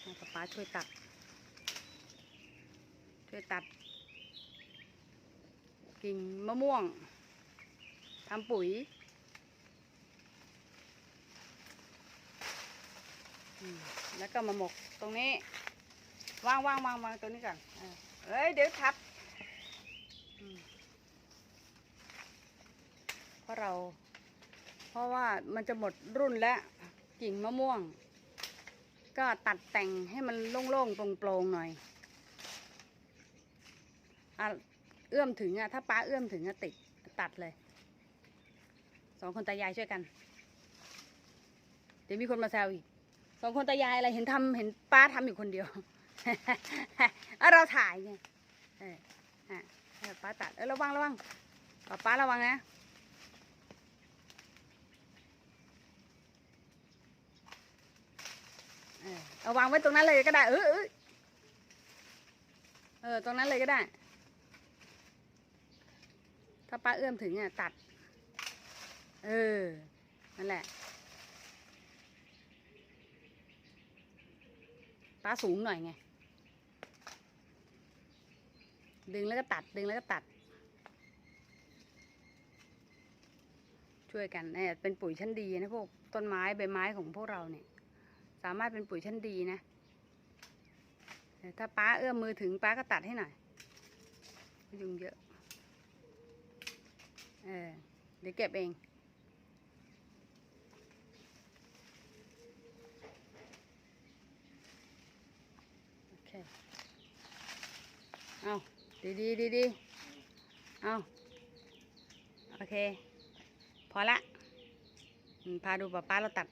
ให้ป๊าป๊าช่วยตัด ช่วยตัด กิ่งมะม่วงทำปุ๋ยแล้วก็มาหมกตรงนี้วางวางวางวางตรงนี้ก่อนเอ้ยเดี๋ยวทับเพราะเรา เพราะว่ามันจะหมดรุ่นแล้วกิ่งมะม่วง ก็ตัดแต่งให้มันโล่งๆโปร่งๆหน่อยอะเอื้อมถึงอะถ้าป้าเอื้อมถึงอะติดตัดเลยสองคนตายายช่วยกัน เดี๋ยวมีคนมาแซวอีกสองคนตายายอะไรเห็นทำเห็นป้าทำอยู่คนเดียวเอาเราถ่ายไงเออป้าตัดเออระวังระวังป้าระวังนะ เอาวางไว้ตรงนั้นเลยก็ได้เออเออเออตรงนั้นเลยก็ได้ ถ้าป้าเอื้อมถึงอะตัด เออ นั่นแหละ ป้าสูงหน่อยไง ดึงแล้วก็ตัด ดึงแล้วก็ตัด ช่วยกันเนี่ยเป็นปุ๋ยชั้นดีนะพวกต้นไม้ใบไม้ของพวกเราเนี่ย สามารถเป็นปุ๋ยชั้นดีนะแต่ถ้าป้าเอื้อมมือถึงป้าก็ตัดให้หน่อยยุงเยอะ เออ เดี๋ยวเก็บเองโอเคเอาดีดีดีดีๆเอาโอเค พอละ พาดูป้าป้าเราตัด